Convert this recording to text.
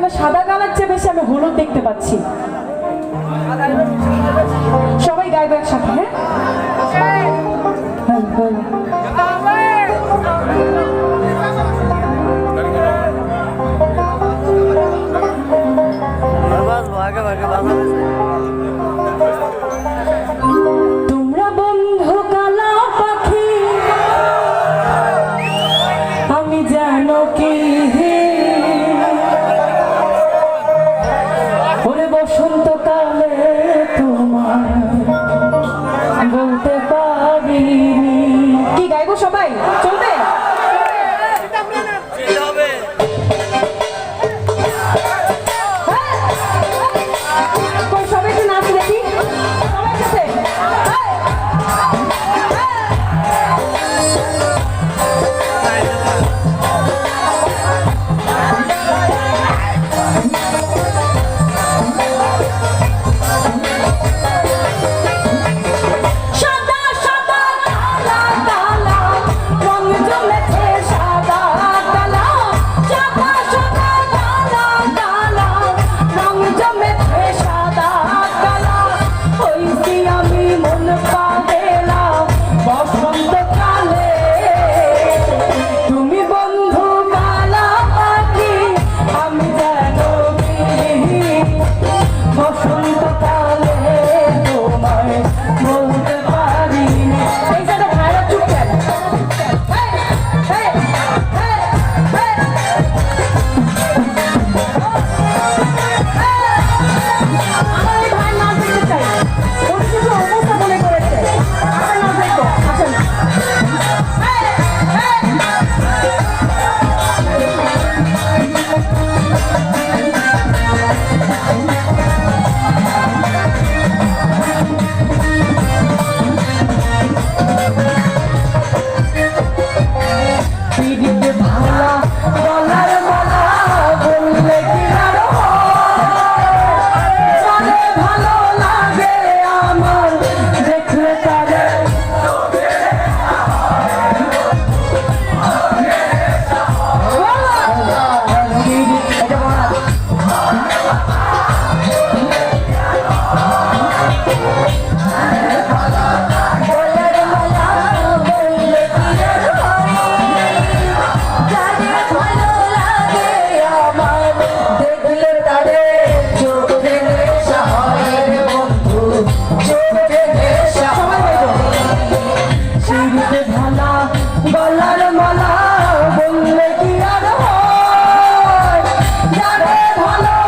এখানে সাদা কালার চেয়ে বেশি আমি হলুদ দেখতে পাচ্ছি। সবাই গাইবে একসাথে হ্যাঁ? হ্যাঁ, বলো। তোমরা সবাই চলবে ভালো